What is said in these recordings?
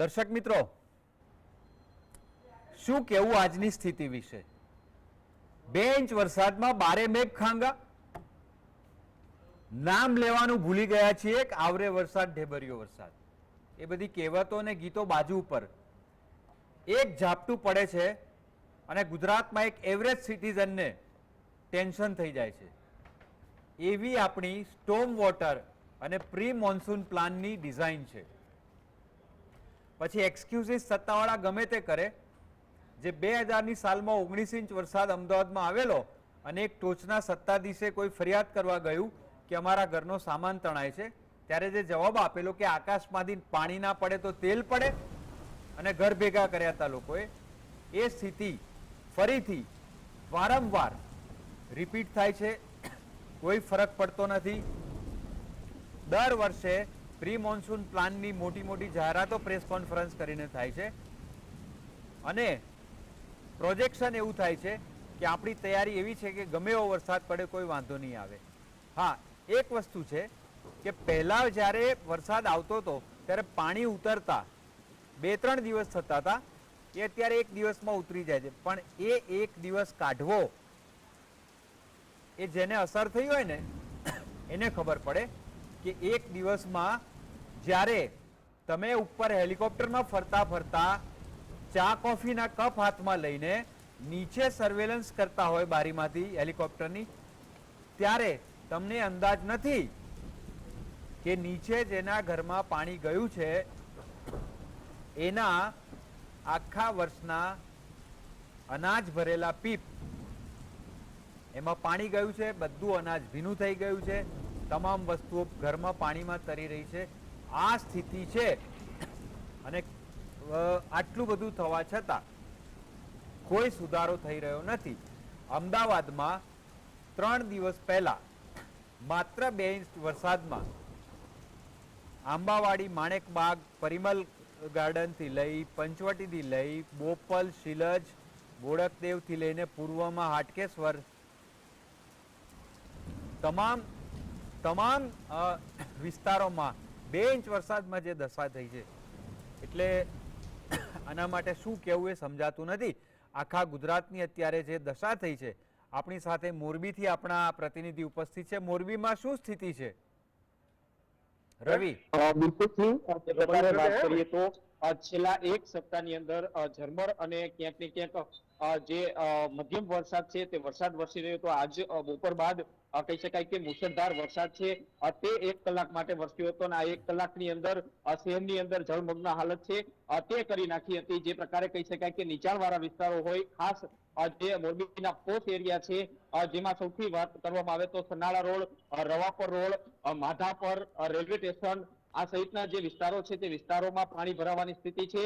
દર્શક મિત્રો, શું કેવું આજની સ્થિતિ વિશે? બે ઇંચ વરસાદમાં બારે મેઘ ખાંગા. નામ લેવાનું ભૂલી ગયા છીએ કે આવરે વરસાદ, ઢેબરિયો વરસાદ. એ બધી કહેવતો અને ગીતો બાજુ ઉપર. એક ઝાપટું પડે છે અને ગુજરાતમાં એક એવરેજ સિટીઝનને ટેન્શન થઈ જાય છે. એવી આપણી સ્ટોમ વોટર અને પ્રી મોન્સૂન પ્લાનની ડિઝાઇન છે. પછી એક્સક્યુઝિસ સત્તાવાળા ગમે તે કરે. જે બે હજારની સાલમાં ઓગણીસ ઇંચ વરસાદ અમદાવાદમાં આવેલો અને એક ટોચના સત્તાધીશે કોઈ ફરિયાદ કરવા ગયું કે અમારા ઘરનો સામાન તણાય છે, ત્યારે જે જવાબ આપેલો કે આકાશમાંથી પાણી ના પડે તો તેલ પડે અને ઘર ભેગા કર્યા હતા લોકોએ, એ સ્થિતિ ફરીથી વારંવાર રિપીટ થાય છે. કોઈ ફરક પડતો નથી. દર વર્ષે પ્રી મોન્સૂન પ્લાનની મોટી મોટી જાહેરાતો પ્રેસ કોન્ફરન્સ કરીને થાય છે. અને પ્રોજેક્શન એવું થાય છે કે આપણી તૈયારી એવી છે કે ગમે એવો વરસાદ પડે કોઈ વાંધો નહીં આવે. હા, એક વસ્તુ છે કે પહેલાં જ્યારે વરસાદ આવતો હતો, ત્યારે પાણી ઉતરતા બે ત્રણ દિવસ થતા હતા, એ અત્યારે એક દિવસમાં ઉતરી જાય છે. પણ એ એક દિવસ કાઢવો, એ જેને અસર થઈ હોય ને, એને ખબર પડે કે એક દિવસમાં જ્યારે તમે ઉપર હેલિકોપ્ટરમાં ફરતા ફરતા ચા કોફીના કપ હાથમાં લઈને નીચે સર્વેલન્સ કરતા હોય બારીમાંથી હેલિકોપ્ટરની, ત્યારે તમને અંદાજ નથી કે નીચે જેના ઘરમાં પાણી ગયું છે, એના આખા વર્ષના અનાજ ભરેલા પીપ, એમાં પાણી ગયું છે, બધું અનાજ ભીનું થઈ ગયું છે, તમામ વસ્તુઓ ઘરમાં પાણીમાં તરી રહી છે. આ સ્થિતિ છે. અને આટલું બધું થવા છતાં કોઈ સુધારો થઈ રહ્યો નથી. અમદાવાદમાં ત્રણ દિવસ પહેલા માત્ર બે ઇંચ વરસાદમાં આંબાવાડી, માણેકબાગ, પરિમલ ગાર્ડનથી લઈ પંચવટીથી લઈ બોપલ, શિલજ બોડકદેવથી લઈને પૂર્વમાં હાટકેશ્વર તમામ તમામ વિસ્તારોમાં બે ઇંચ વરસાદમાં જે દશા થઈ છે. એટલે આના માટે શું કહેવું એ સમજાતું નથી. આખા ગુજરાતની અત્યારે જે દશા થઈ છે આપણી સાથે મોરબીથી આપણા પ્રતિનિધિ ઉપસ્થિત છે. મોરબીમાં શું સ્થિતિ છે? રવિ. વાત કરીએ તો છેલ્લા એક સપ્તાહની અંદર ઝરમર અને ક્યાંક ને ક્યાંક જે મધ્યમ વરસાદ છે તે વરસાદ વરસી રહ્યો હતો. આજ બપોર બાદ કહી શકાય કે મુશળધાર વરસાદ છે. તે એક કલાક માટે વરસ્યો હતો અને આ એક કલાકની અંદર શહેરની અંદર જળમગ્ન હાલત છે. તે કરી નાખી હતી જે પ્રકારે કહી શકાય કે નીચાણવાળા વિસ્તારો હોય, ખાસ જે મોરબીના પોસ્ટ એરિયા છે જેમાં સૌથી વાત કરવામાં આવે તો Sanala road Ravapar road Madhapar railway station આ સહિતના જે વિસ્તારો છે તે વિસ્તારોમાં પાણી ભરાવાની સ્થિતિ છે.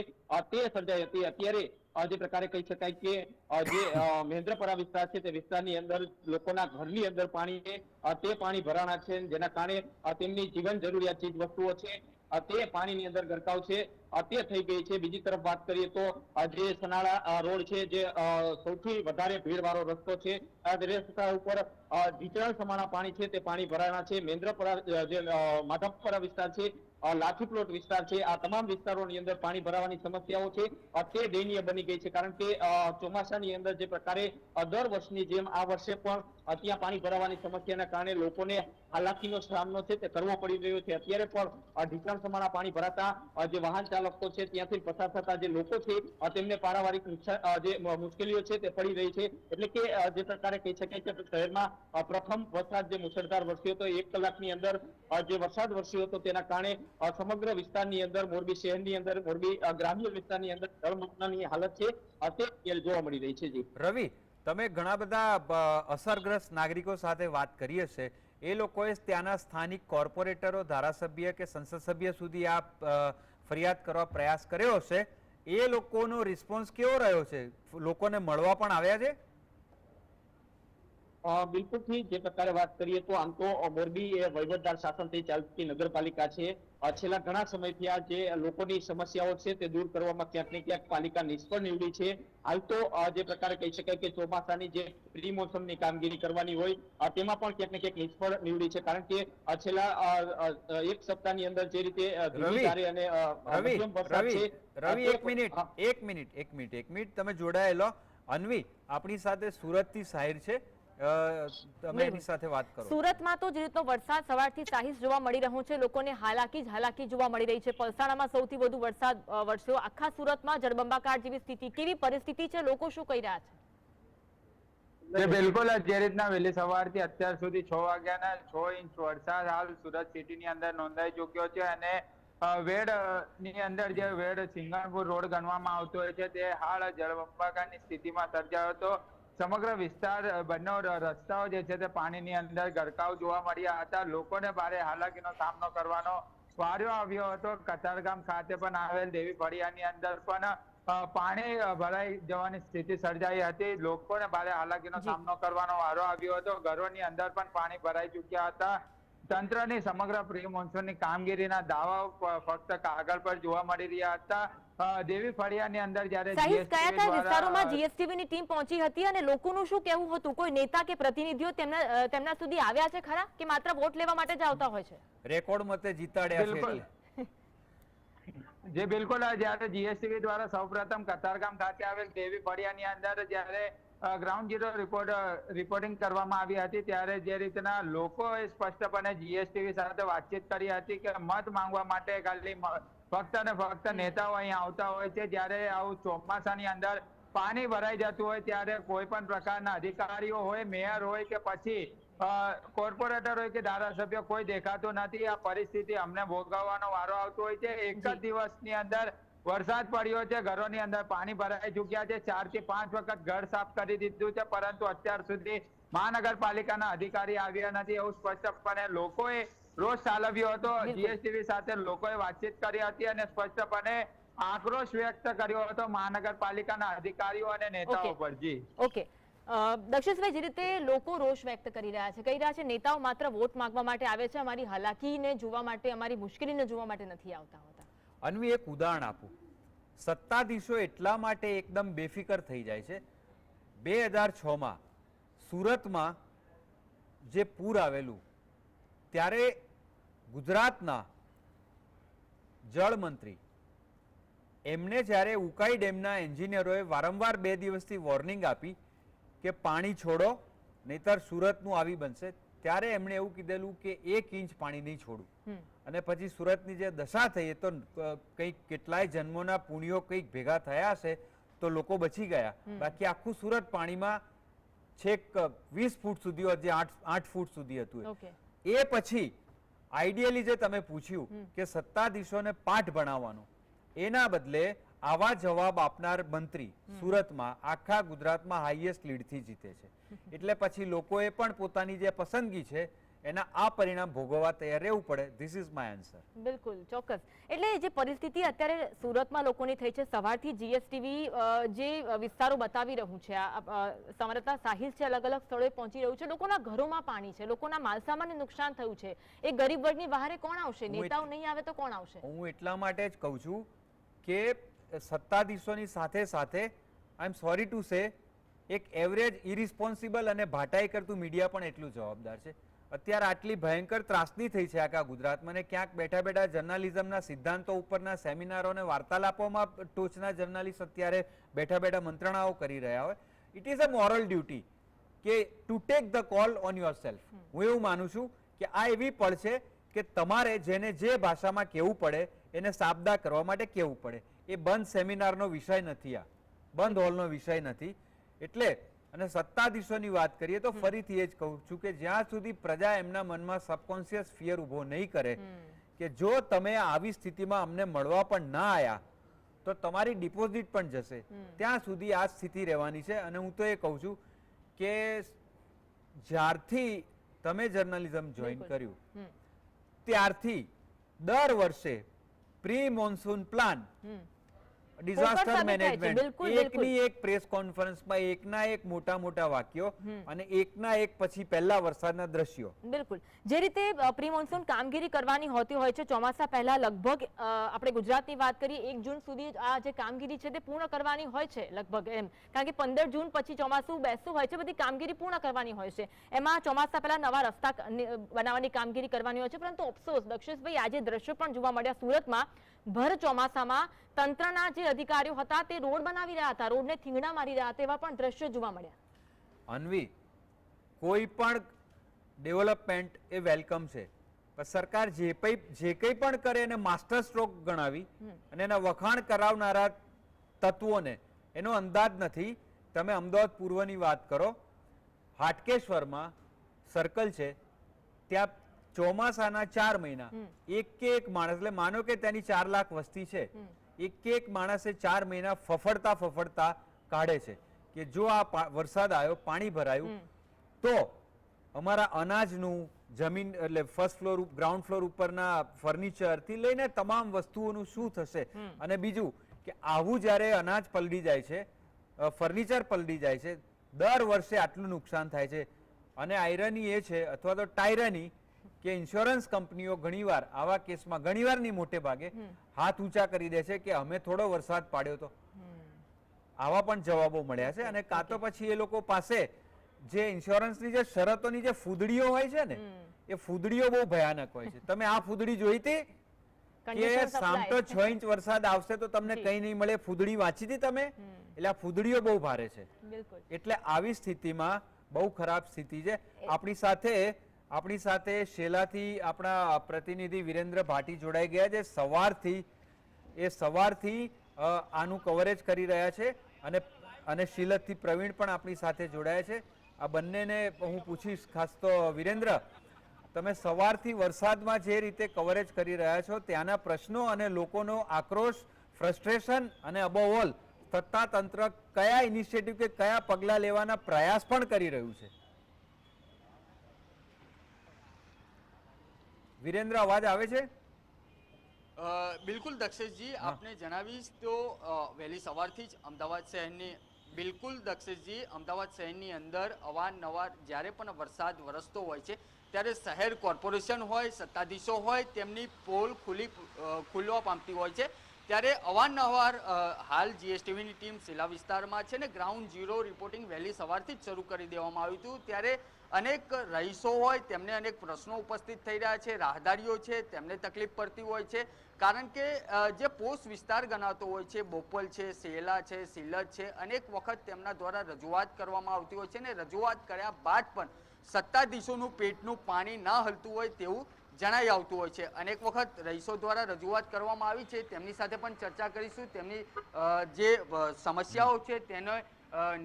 તે સર્જાઈ હતી. અત્યારે જે પ્રકારે કહી શકાય કે જે મહેન્દ્રપરા વિસ્તાર છે તે વિસ્તારની અંદર લોકોના ઘરની અંદર પાણી તે પાણી ભરાણા છે. જેના કારણે તેમની જીવન જરૂરિયાત ચીજ વસ્તુઓ છે તે પાણીની અંદર ગરકાવ છે. તે થઈ ગઈ છે. બીજી તરફ વાત કરીએ તો જે સનાળા રોડ છે જે સૌથી વધારે ભીડવાળો રસ્તો છે. આ રસ્તા ઉપર અ, સમાના પાણી છે. તે પાણી ભરાણા છે. મેન્દ્રપરા જે માધવપુરા વિસ્તાર છે. લાઠી પ્લોટ વિસ્તાર છે. આ તમામ વિસ્તારોની અંદર પાણી ભરાવાની સમસ્યાઓ છે. તે દયનીય બની ગઈ છે કારણ કે ચોમાસાની અંદર જે પ્રકારે દર વર્ષની જેમ આ વર્ષે પણ ત્યાં પાણી ભરાવાની સમસ્યાના કારણે લોકોને હાલાકીનો સામનો છે તે કરવો પડી રહ્યો છે. અત્યારે પણ ઢીકણ સમાણા પાણી ભરાતા જે વાહન ચાલકો છે ત્યાંથી પસાર થતા જે લોકો છે તેમને પારાવારિક જે મુશ્કેલીઓ છે તે પડી રહી છે. એટલે કે જે પ્રકારે કહી શકાય કે શહેરમાં પ્રથમ વરસાદ જે મુશળધાર વરસ્યો હતો, એક કલાકની અંદર જે વરસાદ વરસ્યો હતો તેના કારણે સમગ્ર વિસ્તારની અંદર મોરબી શહેરની અંદર, મોરબી ગ્રામ્ય વિસ્તારની અંદર જળમગ્નની હાલત છે. તે જોવા મળી રહી છે, જી. રવિ, તમે ઘણા બધા અસરગ્રસ્ત નાગરિકો સાથે વાત કરી હશે. એ લોકોએ ત્યાંના સ્થાનિક કોર્પોરેટરો, ધારાસભ્ય કે સંસદ સભ્ય સુધી આ ફરિયાદ કરવા પ્રયાસ કર્યો હશે. એ લોકોનો રિસ્પોન્સ કેવો રહ્યો છે? લોકોને મળવા પણ આવ્યા છે? બિલકુલથી જે પ્રકારે વાત કરીએ તો આમ તો મોરબી એ વહીવટદાર શાસનથી ચાલતી નગરપાલિકા છે. છેલ્લા ઘણા સમયથી આ જે લોકોની સમસ્યાઓ છે તે દૂર કરવામાં ક્યાંક ને ક્યાંક પાલિકા નિષ્ફળ નીવડી છે. હાલ તો જે પ્રકારે કહી શકાય કે ચોમાસાની જે પ્રી મોસમની કામગીરી કરવાની હોય તેમાં પણ ક્યાંક ને ક્યાંક નિષ્ફળ નીવડી છે. કારણ કે છેલ્લા એક સપ્તાહની અંદર જે રીતે રવિ, અને રવિ રવિ એક મિનિટ એક મિનિટ એક મિનિટ એક મિનિટ. તમે જોડાયેલો. અન્વી આપણી સાથે સુરતથી સાહિર છે. તમે એની સાથે વાત કરો. સુરતમાં તો જે રીતનો વરસાદ સવારથી સાહિસ જોવા મળી રહ્યો છે લોકોને હાલાકી જ હાલાકી જોવા મળી રહી છે. પલસાણામાં સૌથી વધુ વરસાદ વરસ્યો. આખા સુરતમાં જળબંબાકાર જેવી સ્થિતિ. કેવી પરિસ્થિતિ છે? લોકો શું કહી રહ્યા છે? બિલકુલ જે રીતના વહેલી સવારથી અત્યાર સુધી છ વાગ્યાના છ ઇંચ વરસાદ હાલ સુરત સિટીની અંદર નોંધાઈ ચુક્યો છે અને વેડની અંદર જે વેડ સિંગાણપુર રોડ ગણવામાં આવતો હોય છે તે હાલ જળબંબાકારની સ્થિતિમાં સર્જાયો હતો. સમગ્ર વિસ્તાર બંને રસ્તાઓ જે છે તે પાણીની અંદર ગરકાવ જોવા મળ્યા હતા. લોકોને ભારે હાલાકીનો સામનો કરવાનો વાર્યો આવ્યો હતો. કતારગામ ખાતે પણ આવેલ દેવી ફળિયાની અંદર પણ પાણી ભરાઈ જવાની સ્થિતિ સર્જાઈ હતી. લોકોને ભારે હાલાકીનો સામનો કરવાનો વારો આવ્યો હતો. ઘરોની અંદર પણ પાણી ભરાઈ ચૂક્યા હતા. તંત્રની સમગ્ર પ્રી મોન્સૂનની કામગીરીના દાવાઓ ફક્ત કાગળ પર જોવા મળી રહ્યા હતા. દેવી ફળિયાની અંદર જ્યારે સાહિબ કયા કયા દ્વારા, વિસ્તારોમાં જીએસટીવી ની ટીમ પહોંચી હતી અને લોકોનું શું કહેવું હતું? કોઈ નેતા કે પ્રતિનિધિઓ તેમના તેમના સુધી આવ્યા છે ખરા? કે માત્ર વોટ લેવા માટે જ આવતા હોય છે? રેકોર્ડ મતે જીતાડ્યા છે જે બિલકુલ આ જ્યારે જીએસટીવી દ્વારા સૌપ્રથમ કતારગામ ખાતે આવેલ દેવી ફળિયાની અંદર જ્યારે ગ્રાઉન્ડ ઝીરો રિપોર્ટ રિપોર્ટિંગ કરવામાં આવી હતી ત્યારે જે રીતના લોકોએ સ્પષ્ટપણે જીએસટીવી સાથે વાતચીત કરી હતી કે મત માંગવા માટે ખાલી ફક્ત ને ફક્ત નેતાઓ અહીં આવતા હોય છે. જ્યારે આવું ચોમાસાની અંદર પાણી ભરાઈ જતું હોય ત્યારે કોઈ પણ પ્રકારના અધિકારીઓ હોય મેયર હોય કે પછી કોર્પોરેટર હોય કે ધારાસભ્ય કોઈ દેખાતો નથી. આ પરિસ્થિતિ અમને ભોગવવાનો વારો આવતો હોય છે. એક જ દિવસની અંદર વરસાદ પડ્યો છે. ઘરોની અંદર પાણી ભરાઈ ચુક્યા છે. ચારથી પાંચ વખત ઘર સાફ કરી દીધું છે. પરંતુ અત્યાર સુધી મહાનગરપાલિકાના અધિકારી આવ્યા નથી. એવું સ્પષ્ટપણે લોકોએ રોષ ઠાલવ્યો હતો. જીએસટીવી સાથે લોકોએ વાતચીત કરી હતી અને સ્પષ્ટપણે આક્રોશ વ્યક્ત કર્યો હતો મહાનગરપાલિકાના અધિકારીઓ અને નેતાઓ પર. જી. ઓકે. દક્ષેશભાઈ જે રીતે લોકો રોષ વ્યક્ત કરી રહ્યા છે કહી રહ્યા છે નેતાઓ માત્ર વોટ માંગવા માટે આવે છે અમારી હાલાકીને જોવા માટે અમારી મુશ્કેલીને જોવા માટે નથી આવતા હોતા. અનવી એક ઉદાહરણ આપું. સત્તાધીશો એટલા માટે એકદમ બેફિકર થઈ જાય છે. બે હજાર છમાં સુરતમાં જે પૂર આવેલું ત્યારે ગુજરાતના જળમંત્રી એમને જ્યારે ઉકાઈ ડેમના એન્જિનિયરોએ વારંવાર બે દિવસથી વોર્નિંગ આપી કે પાણી છોડો નહીતર સુરતનું આવી બનશે ત્યારે એમણે એવું કીધેલું કે એક ઇંચ પાણી નહીં છોડું. અને પછી સુરતની જે દશા થઈ એ તો કંઈક કેટલાય જન્મોના પુણ્યો કંઈક ભેગા થયા છે તો લોકો બચી ગયા. બાકી આખું સુરત પાણીમાં છેક વીસ ફૂટ સુધી જે આઠ આઠ ફૂટ સુધી હતું એ. પછી આઈડિયલી જે તમે પૂછ્યું કે સત્તાધીશોને પાઠ ભણાવવાનો એના બદલે આવા જવાબ આપનાર મંત્રી સુરતમાં આખા ગુજરાતમાં હાઈએસ્ટ લીડથી જીતે છે એટલે પછી લોકોએ પણ પોતાની જે પસંદગી છે એના આ પરિણામ ભોગવવા તૈયાર રહેવું પડે. ધીસ ઇઝ માય આન્સર બિલકુલ ચોક્કસ. એટલે જે પરિસ્થિતિ અત્યારે સુરતમાં લોકોની થઈ છે સવારથી જીએસટીવી જે વિસ્તારો બતાવી રહ્યું છે આ અ, સમરતા સાહિલ છે અલગ અલગ સ્થળોએ પહોંચી રહ્યું છે. લોકોના ઘરોમાં પાણી છે લોકોના માલસામાનને નુકસાન થયું છે. એ ગરીબ વર્ગની બહારે કોણ આવશે? નેતાઓ નહીં આવે તો કોણ આવશે? હું એટલા માટે જ કહું છું કે સત્તાધીશોની સાથે સાથે આઈ એમ સોરી ટુ સે એક એવરેજ ઇરિસ્પોન્સિબલ અને ભાટાઈ કરતું મીડિયા પણ એટલું જવાબદાર છે. અત્યારે આટલી ભયંકર ત્રાસદી થઈ છે આખા ગુજરાતમાં ને ક્યાંક બેઠા બેઠા જર્નાલિઝમના સિદ્ધાંતો ઉપરના સેમિનારો અને વાર્તાલાપોમાં ટોચના જર્નાલિસ્ટ અત્યારે બેઠા બેઠા મંત્રણાઓ કરી રહ્યા હોય. It is a moral duty કે to take the call on yourself હું એવું માનું છું કે આ એવી પળ છે કે તમારે જેને જે ભાષામાં કહેવું પડે એને સાબદા કરવા માટે કહેવું પડે. એ બંધ સેમિનારનો વિષય નથી આ. બંધ હોલનો વિષય નથી. એટલે અને સત્તાધીશોની વાત કરીએ તો ફરીથી એ જ કહું છું કે જ્યાં સુધી પ્રજા એમના મનમાં સબકોન્શિયસ ફિયર ઊભો નહીં કરે કે જો તમે આવી સ્થિતિમાં અમને મળવા પણ ના આયા તો તમારી ડિપોઝિટ પણ જશે. ત્યાં સુધી આ સ્થિતિ રહેવાની છે અને હું તો એ કહું છું કે જ્યારથી તમે જર્નલિઝમ જોઈન કર્યું ત્યારથી દર વર્ષે pre monsoon plan disaster. Management. એકની એક પ્રેસ કોન્ફરન્સમાં એકના એક મોટા મોટા વાક્યો અને એકના એક પછી પહેલા વરસાદના દ્રશ્યો. બિલકુલ. જે રીતે પ્રી મોન્સૂન કામગીરી કરવાની હોતી હોય છે ચોમાસા પહેલા લગભગ આપણે ગુજરાતની વાત કરીએ એક જૂન સુધી આ જે કામગીરી છે તે પૂર્ણ કરવાની હોય છે લગભગ એમ. કારણ કે પંદર જૂન પછી ચોમાસું બેસતું હોય છે બધી કામગીરી પૂર્ણ કરવાની હોય છે. એમાં ચોમાસા પહેલા નવા રસ્તા બનાવવાની કામગીરી કરવાની હોય છે પરંતુ અફસોસ દક્ષેશભાઈ આજે દ્રશ્યો પણ જોવા મળ્યા સુરતમાં. ભર ચોમાસામાં તંત્રના જે અધિકારીઓ હતા તે રોડ બનાવી રહ્યા હતા. રોડને થીંગડા મારી રહ્યા હતા એવા પણ દ્રશ્યો જોવા મળ્યા. અન્વી કોઈ પણ ડેવલપમેન્ટ એ વેલકમ છે. પણ સરકાર જે કંઈ જે કંઈ પણ કરે એને માસ્ટર સ્ટ્રોક ગણાવી અને એના વખાણ કરાવનારા તત્વોને એનો અંદાજ નથી. તમે અમદાવાદ પૂર્વની વાત કરો. હાટકેશ્વરમાં સર્કલ છે. ત્યાં ચોમાસાના ચાર મહિના. એક કે એક માણસ એટલે માનો કે તેની ચાર લાખ વસ્તી છે. એક કે એક માણસે ચાર મહિના ફફડતા ફફડતા કાઢે છે કે જો આ વરસાદ આવ્યો પાણી ભરાયું તો અમારા અનાજનું જમીન એટલે ફર્સ્ટ ફ્લોર ગ્રાઉન્ડ ફ્લોર ઉપરના ફર્નિચરથી લઈને તમામ વસ્તુઓનું શું થશે? અને બીજું કે આવું જ્યારે અનાજ પલડી જાય છે ફર્નિચર પલડી જાય છે દર વર્ષે આટલું નુકસાન થાય છે. અને આયરની એ છે અથવા તો ટાયરની કે ઇન્સ્યોરન્સ કંપનીઓ ઘણીવાર આવા કેસમાં ઘણીવાર નહીં મોટે ભાગે હાથ ઊંચા કરી દે છે કે અમે થોડો વરસાદ પાડ્યો હતો આવા પણ જવાબો મળ્યા છે અને કાં તો પછી એ લોકો પાસે જે ઇન્સ્યોરન્સની જે શરતોની જે ફૂદડીઓ હોય છે ને એ ફૂદડીઓ બહુ ભયાનક હોય છે. તમે આ ફૂદડી જોઈ હતી? કે Condition સામ તો છ ઇંચ વરસાદ આવશે તો તમને કઈ નહીં મળે ફૂદડી વાંચી હતી તમે? એટલે આ ફૂદડીઓ બહુ ભારે છે. એટલે આવી સ્થિતિમાં બહુ ખરાબ સ્થિતિ છે. આપણી સાથે આપણી સાથે શેલાથી આપણા પ્રતિનિધિ વિરેન્દ્ર ભાટી જોડાઈ ગયા છે. સવારથી, એ સવારથી આનું કવરેજ કરી રહ્યા છે અને અને શિલતથી પ્રવીણ પણ આપણી સાથે જોડાયા છે. આ બંનેને હું પૂછીશ, ખાસ તો વિરેન્દ્ર, તમે સવારથી વરસાદમાં જે રીતે કવરેજ કરી રહ્યા છો, ત્યાંના પ્રશ્નો અને લોકોનો આક્રોશ ફ્રસ્ટ્રેશન અને અબોવ ઓલ સત્તાતંત્ર કયા ઇનિશિયેટિવ કે કયા પગલાં લેવાના પ્રયાસ પણ કરી રહ્યું છે? વિરેન્દ્ર અવાજ આવે છે? બિલકુલ દક્ષેશજી આપને જણાવીશ તો વહેલી સવારથી જ અમદાવાદ શહેરની બિલકુલ દક્ષેશજી અમદાવાદ શહેરની અંદર અવારનવાર જ્યારે પણ વરસાદ વરસતો હોય છે ત્યારે શહેર કોર્પોરેશન હોય સત્તાધીશો હોય તેમની પોલ ખુલી ખુલવા પામતી હોય છે. ત્યારે અવારનવાર હાલ જીએસટીવીની ટીમ શિલા વિસ્તારમાં છે ને ગ્રાઉન્ડ ઝીરો રિપોર્ટિંગ વહેલી સવારથી જ શરૂ કરી દેવામાં આવ્યું હતું. ત્યારે અનેક રહીશો હોય, તેમને અનેક પ્રશ્નો ઉપસ્થિત થઈ રહ્યા છે, રાહદારીઓ છે, તેમને તકલીફ પડતી હોય છે. કારણ કે જે પોસ્ટ વિસ્તાર ગણાતો હોય છે, બોપલ છે, સેલા છે સિલત છે, અનેક વખત તેમના દ્વારા રજૂઆત કરવામાં આવતી હોય છે અને રજૂઆત કર્યા બાદ પણ સત્તાધીશોનું પેટનું પાણી ના હલતું હોય તેવું જણાઈ આવતું હોય છે. અનેક વખત રહીશો દ્વારા રજૂઆત કરવામાં આવી છે. તેમની સાથે પણ ચર્ચા કરીશું. તેમની જે સમસ્યાઓ છે, તેનો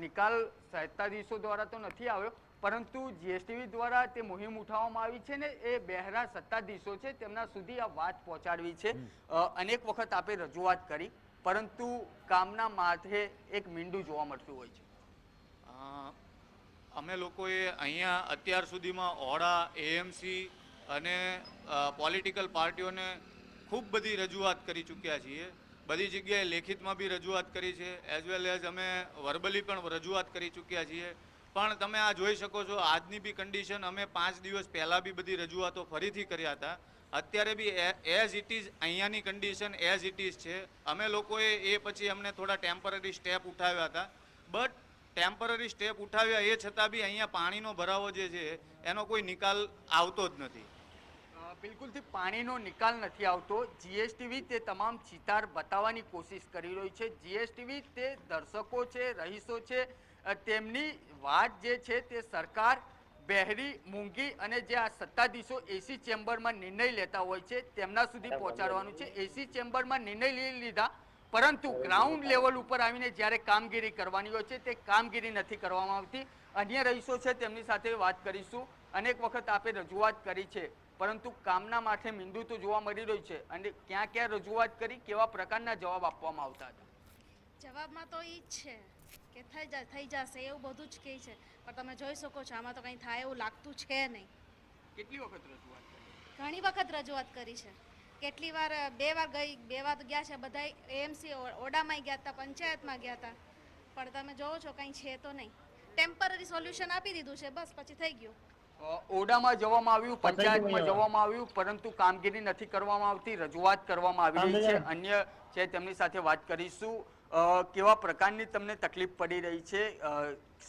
નિકાલ સત્તાધીશો દ્વારા તો નથી આવ્યો પરંતુ જીએસટીવી દ્વારા તે મુહિમ ઉઠાવવામાં આવી છે ને એ બહેરા સત્તાધીશો છે તેમના સુધી આ વાત પહોંચાડવી છે. અનેક વખત આપે રજૂઆત કરી પરંતુ કામના માથે એક મીંડું જોવા મળતું હોય છે. અમે લોકોએ અહીંયા અત્યાર સુધીમાં ઓડા એએમસી અને પોલિટિકલ પાર્ટીઓને ખૂબ બધી રજૂઆત કરી ચૂક્યા છીએ. બધી જગ્યાએ લેખિતમાં બી રજૂઆત કરી છે એઝ વેલ એઝ અમે વર્બલી પણ રજૂઆત કરી ચૂક્યા છીએ. પણ તમે આ જોઈ શકો છો, આજની બી કન્ડિશન અમે પાંચ દિવસ પહેલાં બી બધી રજૂઆતો ફરીથી કર્યા હતા. અત્યારે બી એઝ ઇટ ઇઝ અહીંયાની કન્ડિશન એઝ ઇટ ઇઝ છે. અમે લોકોએ એ પછી અમને થોડા ટેમ્પરરી સ્ટેપ ઉઠાવ્યા હતા. બટ ટેમ્પરરી સ્ટેપ ઉઠાવ્યા એ છતાં બી અહીંયા પાણીનો ભરાવો જે છે, એનો કોઈ નિકાલ આવતો જ નથી. બિલકુલથી પાણીનો નિકાલ નથી આવતો. જીએસટીવી તે તમામ ચિતાર બતાવવાની કોશિશ કરી રહી છે. જીએસટીવી તે દર્શકો છે, રહીશો છે તેમની વાત જે છે તે સરકાર બહેરી મૂંગી અને જે આ સત્તાધીશો એસી ચેમ્બરમાં નિર્ણય લેતા હોય છે તેમના સુધી પહોંચાડવાનું છે. એસી ચેમ્બરમાં નિર્ણય લઈ લીધા પરંતુ ગ્રાઉન્ડ લેવલ ઉપર આવીને જ્યારે કામગીરી કરવાની હોય છે તે કામગીરી નથી કરવામાં આવતી. અન્ય રહીશો છે તેમની સાથે વાત કરીશું. અનેક વખત આપે રજૂઆત કરી છે પરંતુ કામના માથે મીંડું તો જોવા મળી રહ્યું છે. અને ક્યાં ક્યાં રજૂઆત કરી કેવા પ્રકારના જવાબ આપવામાં આવતા હતા? જવાબમાં તો એ જ છે. કે થઈ જાય થઈ જશે એવું બધું જ કહે છે. પણ તમે જોઈ શકો છો આમાં તો કંઈ થાય એવું લાગતું છે નહીં. કેટલી વખત રજૂઆત ઘણી વખત રજૂઆત કરી છે. કેટલી વાર બે વાર ગઈ બે વાર ગયા છે બધા એએમસી ઓડામાં ગયા હતા પંચાયતમાં ગયા હતા. પણ તમે જોવો છો કંઈ છે તો નહીં. ટેમ્પરરી સોલ્યુશન આપી દીધું છે બસ પછી થઈ ગયું. ઓડામાં ઓરડામાં જવામાં આવ્યું પંચાયતમાં જવામાં આવ્યું પરંતુ કામગીરી નથી કરવામાં આવતી રજૂઆત કરવામાં આવી રહી છે. અન્ય છે તેમની સાથે વાત કરીશું. કેવા પ્રકારની તમને તકલીફ પડી રહી છે?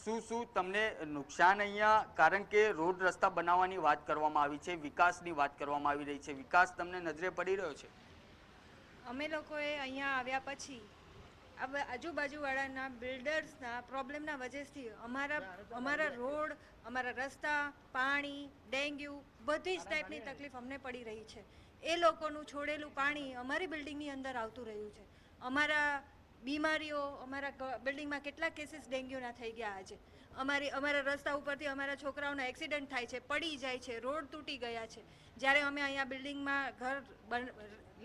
શું શું તમને નુકસાન અહીંયા? કારણ કે રોડ રસ્તા બનાવવાની વાત કરવામાં આવી છે, વિકાસની વાત કરવામાં આવી રહી છે. વિકાસ તમને નજરે પડી રહ્યો છે? અમે લોકોએ અહીંયા આવ્યા પછી આજુબાજુવાળાના બિલ્ડર્સના પ્રોબ્લેમના વજેથી અમારા અમારા રોડ, અમારા રસ્તા, પાણી, ડેન્ગ્યુ બધી જ ટાઈપની તકલીફ અમને પડી રહી છે. એ લોકોનું છોડેલું પાણી અમારી બિલ્ડિંગની અંદર આવતું રહ્યું છે. અમારા બીમારીઓ અમારા બિલ્ડિંગમાં કેટલા કેસીસ ડેન્ગ્યુના થઈ ગયા આજે. અમારી અમારા રસ્તા ઉપરથી અમારા છોકરાઓના એક્સિડન્ટ થાય છે પડી જાય છે રોડ તૂટી ગયા છે. જ્યારે અમે અહીંયા બિલ્ડિંગમાં ઘર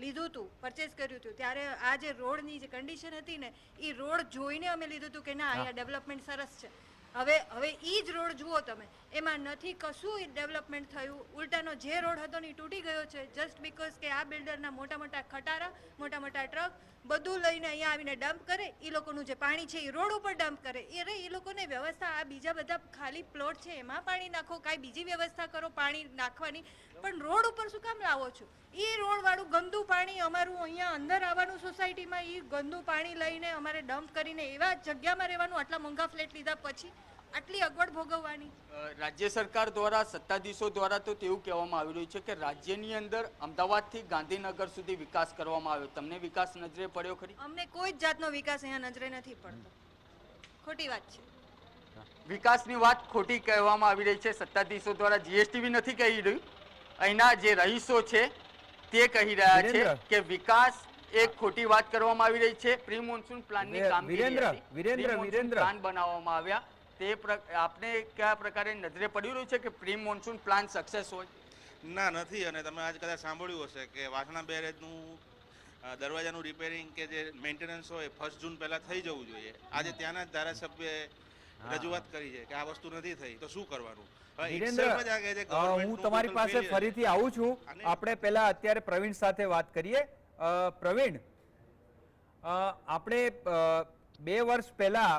લીધું હતું પરચેસ કર્યું હતું ત્યારે આ જે રોડની જે કન્ડિશન હતી ને એ રોડ જોઈને અમે લીધું હતું કે ના અહીંયા ડેવલપમેન્ટ સરસ છે. હવે હવે એ જ રોડ જુઓ તમે. એમાં નથી કશું ડેવલપમેન્ટ થયું. ઉલટાનો જે રોડ હતો ને તૂટી ગયો છે જસ્ટ બીકોઝ કે આ બિલ્ડરના મોટા મોટા ખટારા, મોટા મોટા ટ્રક બધું લઈને અહીંયા આવીને ડમ્પ કરે એ લોકોનું જે પાણી છે એ રોડ ઉપર ડમ્પ કરે. એ રે એ લોકોને વ્યવસ્થા આ બીજા બધા ખાલી પ્લોટ છે, એમાં પાણી નાખો, કાંઈ બીજી વ્યવસ્થા કરો, પાણી નાખવાની પણ રોડ ઉપર શું કામ લાવો છો? એ રોડ વાળું ગંદુ પાણી અમારું અહીંયા અંદર આવવાનું સોસાયટીમાં એ ગંદુ પાણી લઈને અમારે ડમ્પ કરીને એવા જગ્યામાં રહેવાનું આટલા મોંઘા ફ્લેટ લીધા પછી આટલી અગવડ ભોગવવાની. રાજ્ય સરકાર દ્વારા સત્તાધીશો દ્વારા તો તેવું કહેવામાં આવી રહ્યું છે કે રાજ્યની અંદર અમદાવાદથી ગાંધીનગર સુધી વિકાસ કરવામાં આવ્યો. તમને વિકાસ નજરે પડ્યો ખરી? અમને કોઈ જ જાતનો વિકાસ અહીંયા નજરે નથી પડતો. ખોટી વાત છે. વિકાસની વાત ખોટી કહેવામાં આવી રહી છે. સત્તાધીશો દ્વારા જીએસટીવી નથી કહી રહ્યું. અહીંના જે રહીશો છે તે કહી રહ્યા છે કે વિકાસ એક ખોટી વાત કરવામાં આવી રહી છે. પ્રી મોન્સૂન પ્લાનની કામગીરી વિરેન્દ્ર, વિરેન્દ્ર, પ્લાન બનાવવામાં આવ્યા. તે આપને કયા પ્રકારે નજરે પડી રહ્યું છે કે પ્રી મોન્સૂન પ્લાન સક્સેસ હોય? ના નથી. અને તમે આજ કદાચ સાંભળ્યું હશે કે વાસણા બેરેજનું દરવાજાનું રિપેરિંગ કે જે મેન્ટેનન્સ હોય ફર્સ્ટ જૂન પહેલાં થઈ જવું જોઈએ. આજે ત્યાંના જ ધારાસભ્યએ રજૂઆત કરી છે કે આ વસ્તુ નથી થઈ તો શું કરવાનું? હું તમારી પાસે ફરીથી આવું છું. આપણે પહેલા અત્યારે પ્રવીણ સાથે વાત કરીએ. પ્રવીણ આપણે બે વર્ષ પહેલા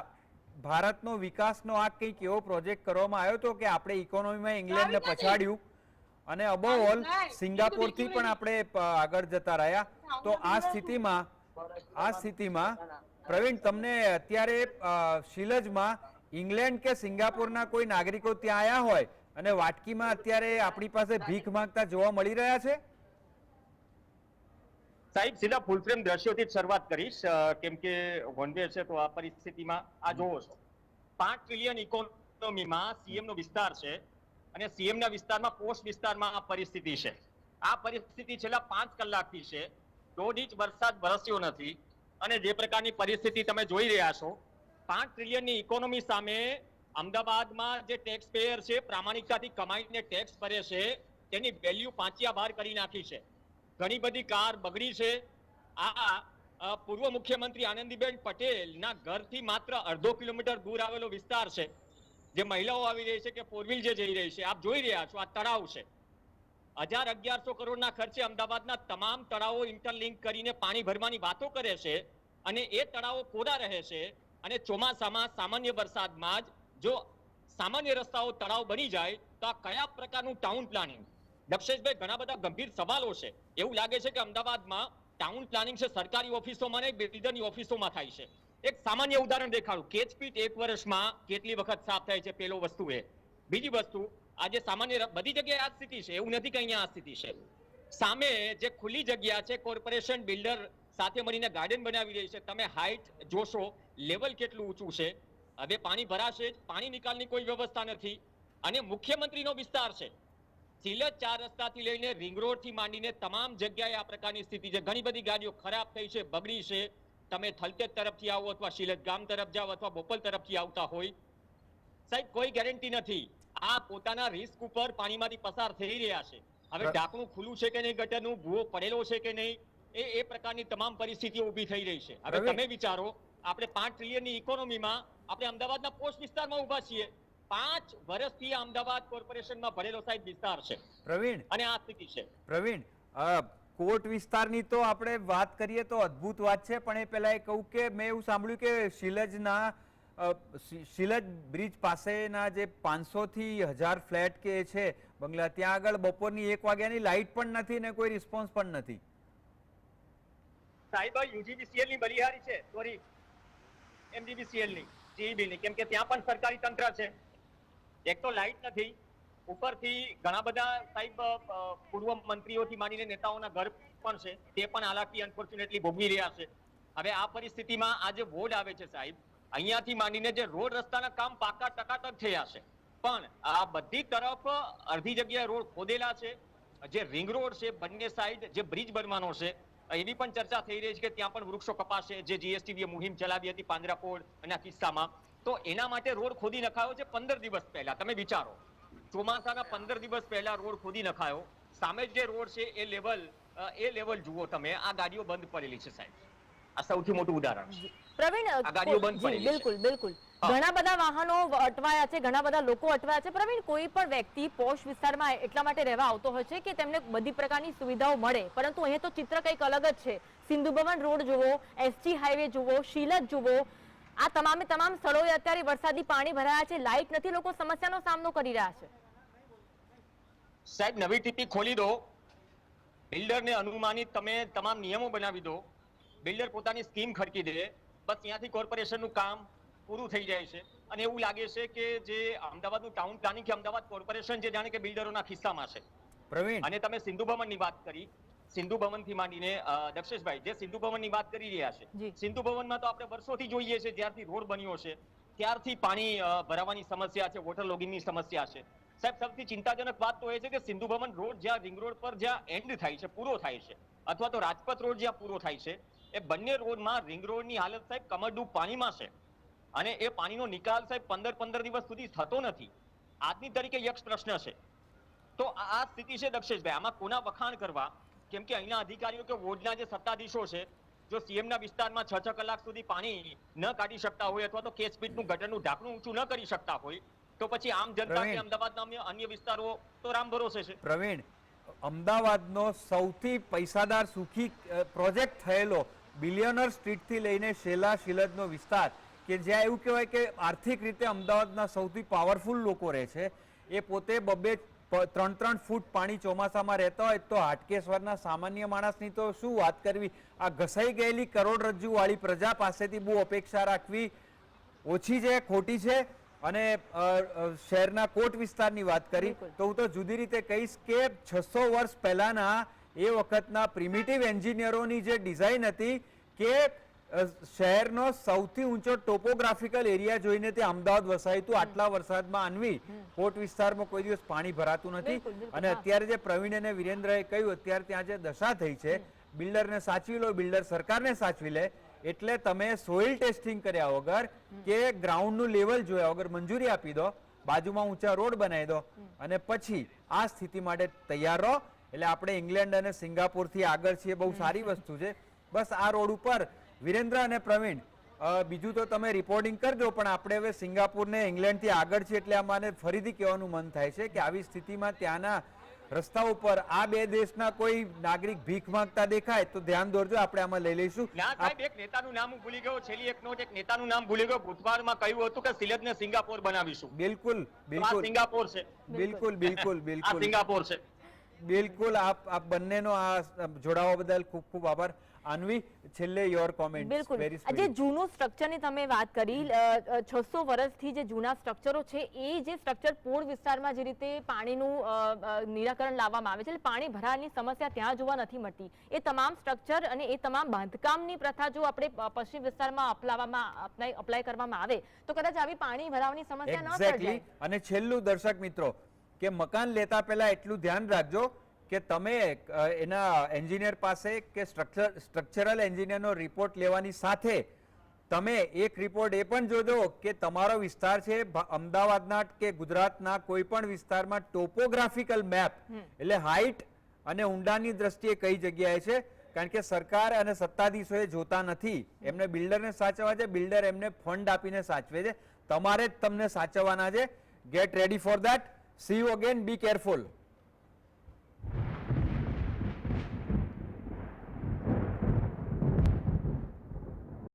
ભારતનો વિકાસનો આ કંઈક એવો પ્રોજેક્ટ કરવામાં આવ્યો હતો કે આપણે ઇકોનોમીમાં ઇંગ્લેન્ડને પછાડ્યું. અને અબોવ ઓલ સિંગાપોરથી પણ આપણે આગળ જતા રહ્યા. તો આ સ્થિતિમાં આ સ્થિતિમાં પ્રવીણ તમને અત્યારે શિલજમાં ઇંગ્લેન્ડ કે સિંગાપોરના કોઈ નાગરિકો ત્યાં આયા હોય અને વાટકીમાં અત્યારે આપણી પાસે ભીખ માંગતા જોવા મળી રહ્યા છે? સાહેબ, સીધા ફૂલ ફ્રેમ દ્રશ્યોથી જ શરૂઆત કરીશ. કેમ કે વન છે તો આ પરિસ્થિતિમાં આ જોવો છો. પાંચ ટ્રિલિયન ઇકોનોમીમાં સીએમ નો વિસ્તાર છે અને સીએમ ના વિસ્તારમાં પોસ્ટ વિસ્તારમાં આ પરિસ્થિતિ છે. આ પરિસ્થિતિ છેલ્લા પાંચ કલાકથી છે. દોઢ ઇંચ વરસાદ વરસ્યો નથી અને જે પ્રકારની પરિસ્થિતિ તમે જોઈ રહ્યા છો પાંચ ટ્રિલિયનની ઇકોનોમી સામે અમદાવાદમાં જે ટેક્સ પેયર છે, પ્રામાણિકતાથી કમાઈને ટેક્સ ભરે છે, તેની વેલ્યુ પાંચિયા બહાર કરી નાખી છે. ઘણી બધી કાર બગડી છે. આ પૂર્વ મુખ્યમંત્રી આનંદીબેન પટેલના ઘરથી માત્ર અડધો કિલોમીટર દૂર આવેલો વિસ્તાર છે, જે મહિલાઓ આવી રહી છે કે ફોર જે જઈ રહી છે. આપ જોઈ રહ્યા છો, આ તળાવ છે. હજાર અગિયારસો કરોડના ખર્ચે અમદાવાદના તમામ તળાવો ઇન્ટરલિંક કરીને પાણી ભરવાની વાતો કરે છે અને એ તળાવો કોરા રહે છે? અને ચોમાસામાં સામાન્ય વરસાદમાં જ જો સામાન્ય રસ્તાઓ તળાવ બની જાય, તો આ કયા પ્રકારનું ટાઉન પ્લાનિંગ દક્ષેશભાઈ, ઘણા બધા ગંભીર સવાલો છે. એવું લાગે છે કે અમદાવાદમાં ટાઉન પ્લાનિંગ છે, સરકારી ઓફિસોમાં ને બિલ્ડરની ઓફિસોમાં થાય છે. એક સામાન્ય ઉદાહરણ દેખાડું. કેચપીટ એક વર્ષમાં કેટલી વખત સાફ થાય છે? પેલો વસ્તુ એ. બીજી વસ્તુ આજે સામાન્ય બધી જગ્યાએ આ સ્થિતિ છે. એવું નથી કે અહીંયા આ સ્થિતિ છે. સામે જે ખુલ્લી જગ્યા છે, કોર્પોરેશન, બિલ્ડર સાથે મળીને ગાર્ડન બનાવી રહી છે. તમે હાઈટ જોશો લેવલ કેટલું ઊંચું છે? હવે પાણી ભરાશે જ પાણી નિકાલની કોઈ વ્યવસ્થા નથી. અને મુખ્યમંત્રીનો વિસ્તાર છે. સિલજ ચાર રસ્તાથી લઈને રિંગ રોડથી માંડીને તમામ જગ્યાએ આ પ્રકારની સ્થિતિ છે. ઘણી બધી ગાડીઓ ખરાબ થઈ છે બગડી છે. તમે થલતેજ તરફથી આવો અથવા શિલજ ગામ તરફ જાઓ અથવા બોપલ તરફથી આવતા હોય. સાહેબ કોઈ ગેરંટી નથી. આ પોતાના રિસ્ક ઉપર પાણીમાંથી પસાર થઈ રહ્યા છે. હવે ઢાંકણું ખુલ્લું છે કે નહીં ગટરનું? ભૂવો પડેલો છે કે નહીં? એ એ પ્રકારની તમામ પરિસ્થિતિઓ ઊભી થઈ રહી છે. હવે તમે વિચારો આપણે પાંચ ટ્રિલિયનની ઇકોનોમીમાં આપણે અમદાવાદના પોસ્ટ વિસ્તારમાં ઊભા છીએ. પાંચ વર્ષથી અમદાવાદ કોર્પોરેશનમાં ભરેલો સાહેબ વિસ્તાર છે. પ્રવીણ. અને આ સ્થિતિ છે. પ્રવીણ કોટ વિસ્તારની તો આપણે વાત કરીએ તો અદ્ભુત વાત છે પણ એ પહેલા એ કહું કે મેં એવું સાંભળ્યું કે શિલજના શિલજ બ્રિજ પાસેના જે પાંચસોથી હજાર ફ્લેટ કે છે બંગલા ત્યાં આગળ બપોરની એક વાગ્યાની લાઇટ પણ નથી ને કોઈ રિસ્પોન્સ પણ નથી. સાહેબ યુજીબીસીએલની બલિહારી છે, સોરી એમજીબીસીએલની, જીઈબી ની, કેમ કે ત્યાં પણ સરકારી તંત્ર છે. એક તો લાઇટ નથી, ઉપરથી ઘણા બધા સાહેબ પૂર્વ મંત્રીઓથી માંડીને નેતાઓના ઘર પણ છે, તે પણ હાલાકી અનફોર્ચ્યુનેટલી ભોગવી રહ્યા છે. હવે આ પરિસ્થિતિમાં આ જે વોર્ડ આવે છે સાહેબ, અહીંયાથી માંડીને જે રોડ રસ્તાના કામ પાકા ટકાટક થયા છે. પણ આ બધી તરફ અડધી જગ્યાએ રોડ ખોદેલા છે, જે રિંગ રોડ છે, બંને સાઈડ જે બ્રિજ બનવાનો છે એવી પણ ચર્ચા થઈ રહી છે કે ત્યાં પણ વૃક્ષો કપાશે, જે જીએસટીવી મુહિમ ચલાવી હતી પાંજરાપોળ અને કિસ્સામાં. તો એના માટે રોડ ખોદી નખાયો છે પંદર દિવસ પહેલા. તમે વિચારો. ચોમાસાના પંદર દિવસ પહેલા રોડ ખોદી નખાયો. સામે જે રોડ છે, એ લેવલ એ લેવલ જુઓ તમે. આ ગાડીઓ બંધ પડેલી છે સાહેબ. આ સૌથી મોટું ઉદાહરણ પ્રવીણ ગાડીઓ બંધ જી, બિલકુલ બિલકુલ. ઘણા બધા વાહનો અટવાયા છે ઘણા બધા લોકો અટવાયા છે. પ્રવીણ કોઈ પણ વ્યક્તિ પોશ વિસ્તારમાં એટલા માટે રહેવા આવતો હોય છે કે તેમને બધી પ્રકારની સુવિધાઓ મળે? પરંતુ અહીંયા તો ચિત્ર કંઈક અલગ જ છે. સિંધુ ભવન રોડ જુઓ એસટી હાઈવે જુઓ શીલજ જુઓ. આ તમામે તમામ સ્થળોએ અત્યારે વરસાદી પાણી ભરાયા છે. લાઇટ નથી લોકો સમસ્યાનો સામનો કરી રહ્યા છે. સાહેબ નવી ટીપી ખોલી દો. બિલ્ડરને અનુમાનિત તમે તમામ નિયમો બનાવી દો. બિલ્ડર પોતાની સ્કીમ ખડકી દે બસ ત્યાંથી કોર્પોરેશનનું કામ પૂરું થઈ જાય છે. અને એવું લાગે છે કે જે અમદાવાદનું ટાઉન પ્લાનિંગ કે અમદાવાદ કોર્પોરેશન જે જાણે કે બિલ્ડરોના ખિસ્સામાં છે. પ્રવીણ. અને તમે સિંધુ ભવનની વાત કરી. સિંધુ ભવનથી માંડીને દક્ષેશભાઈ જે સિંધુ ભવનની વાત કરી રહ્યા છે. સિંધુ ભવનમાં તો આપણે વર્ષોથી જોઈએ છે જ્યારથી રોડ બન્યો છે ત્યારથી પાણી ભરાવાની સમસ્યા છે વોટર લોગિંગની સમસ્યા છે. સાહેબ સૌથી ચિંતાજનક વાત તો એ છે કે સિંધુ ભવન રોડ જ્યાં રિંગ રોડ પર જ્યાં એન્ડ થાય છે પૂરો થાય છે અથવા તો રાજપથ રોડ જ્યાં પૂરો થાય છે એ બંને રોડમાં રિંગ રોડની હાલત સાહેબ કમરડૂબ પાણીમાં છે. અને એ પાણીનો નિકાલ સાહેબ પંદર પંદર દિવસ સુધી થતો નથી. આજની તરીકે યક્ષ પ્રશ્ન છે. તો આ સ્થિતિ છે દક્ષેશભાઈ આમાં કોના વખાણ કરવા? કેમ કે અહીંના અધિકારીઓ કે વોર્ડના જે સત્તાધીશો છે જો સીએમના વિસ્તારમાં છ છ કલાક સુધી પાણી ન કાઢી શકતા હોય અથવા તો કેસ પીટનું ગટરનું ઢાંકણું ઊંચું ન કરી શકતા હોય તો પછી આમ જનતા કે અમદાવાદના અન્ય વિસ્તારો તો રામ ભરોસે છે. પ્રવીણ અમદાવાદનો સૌથી પૈસાદાર સુખી પ્રોજેક્ટ થયેલો બિલિયનર સ્ટ્રીટથી લઈને શેલા શિલજનો વિસ્તાર કે જ્યાં એવું કહેવાય કે આર્થિક રીતે અમદાવાદના સૌથી પાવરફુલ લોકો રહે છે એ પોતે બબે ત્રણ ત્રણ ફૂટ પાણી ચોમાસામાં રહેતા હોય તો હાટકેશ્વરના સામાન્ય માણસની તો શું વાત કરવી? આ ઘસાઈ ગયેલી કરોડરજ્જુવાળી પ્રજા પાસેથી બહુ અપેક્ષા રાખવી ઓછી છે ખોટી છે અને શહેરના કોટ વિસ્તારની વાત કરી તો હું તો જુદી રીતે કહીશ કે છસો વર્ષ પહેલાના એ વખતના પ્રિમિટિવ એન્જિનિયરોની જે ડિઝાઇન હતી કે શહેરનો સૌથી ઊંચો ટોપોગ્રાફિકલ એરિયા જોઈને તે અમદાવાદ વસાયું હતું આટલા વરસાદમાં આનવી કોટ વિસ્તારમાં કોઈ દિવસ પાણી ભરાતું નથી. અને અત્યારે જે પ્રવીણ અને વિરેન્દ્રએ કહ્યું અત્યારે ત્યાં જે દશા થઈ છે બિલ્ડરને સાચવી લો બિલ્ડર સરકારને સાચવી લે એટલે તમે સોઇલ ટેસ્ટિંગ કર્યા વગર કે ગ્રાઉન્ડનું લેવલ જોયા વગર મંજૂરી આપી દો બાજુમાં ઊંચા રોડ બનાવી દો અને પછી આ સ્થિતિ માટે તૈયાર રહો. એટલે આપણે ઇંગ્લેન્ડ અને સિંગાપુરથી આગળ છીએ બહુ સારી વસ્તુ છે. બસ આ રોડ ઉપર વિરેન્દ્ર અને પ્રવીણ બીજું તો તમે રિપોર્ટિંગ કરજો પણ આપણે હવે સિંગાપુરને ઇંગ્લેન્ડથી આગળ છે એટલે અમારે ફરીથી કહેવાનું મન થાય છે કે આવી સ્થિતિમાં ત્યાંના રસ્તા ઉપર આ બે દેશના કોઈ નાગરિક ભીખ માંગતા દેખાય તો ધ્યાન દોરજો આપણે આમાં લઈ લઈશું. ના સાહેબ એક નેતાનું નામ ભૂલી ગયો છેલ્લી એક નોટ એક નેતાનું નામ ભૂલી ગયો ભૂતકાળમાં કહ્યું હતું કે સિલેબને સિંગાપોર બનાવીશું. બિલકુલ બિલકુલ. સિંગાપોર છે. બિલકુલ બિલકુલ બિલકુલ. સિંગાપોર છે. બિલકુલ આપ આપ બંનેનો આ જોડાવા બદલ ખૂબ ખૂબ આભાર. અન્વી છેલ્લે યોર કોમેન્ટ બિલકુલ. જે જૂનું સ્ટ્રક્ચરની તમે વાત કરી છસો વર્ષથી જે જૂના સ્ટ્રક્ચરો છે એ જે સ્ટ્રક્ચર પોળ વિસ્તારમાં જે રીતે પાણીનું નિરાકરણ લાવવામાં આવે છે એટલે પાણી ભરાવાની સમસ્યા ત્યાં જોવા નથી મળતી. એ તમામ સ્ટ્રક્ચર અને એ તમામ બાંધકામની પ્રથા જો આપણે પશ્ચિમ વિસ્તારમાં અપનાવવામાં અપ્લાય કરવામાં આવે તો કદાચ આવી પાણી ભરાવાની સમસ્યા ન સર્જાય. અને છેલ્લું દર્શક મિત્રો કે મકાન લેતા પહેલાં એટલું ધ્યાન રાખજો કે તમે એના એન્જિનિયર પાસે કે સ્ટ્રક્ચર સ્ટ્રક્ચરલ એન્જિનિયરનો રિપોર્ટ લેવાની સાથે તમે એક રિપોર્ટ એ પણ જોજો કે તમારો વિસ્તાર છે અમદાવાદના કે ગુજરાતના કોઈ પણ વિસ્તારમાં ટોપોગ્રાફિકલ મેપ એટલે હાઈટ અને ઊંડાની દ્રષ્ટિએ કઈ જગ્યાએ છે. કારણ કે સરકાર અને સત્તાધીશો એ જોતા નથી. એમને બિલ્ડરને સાચવવા છે બિલ્ડર એમને ફંડ આપીને સાચવે છે. તમારે જ તમને સાચવવાના છે. Get ready for that see you again be careful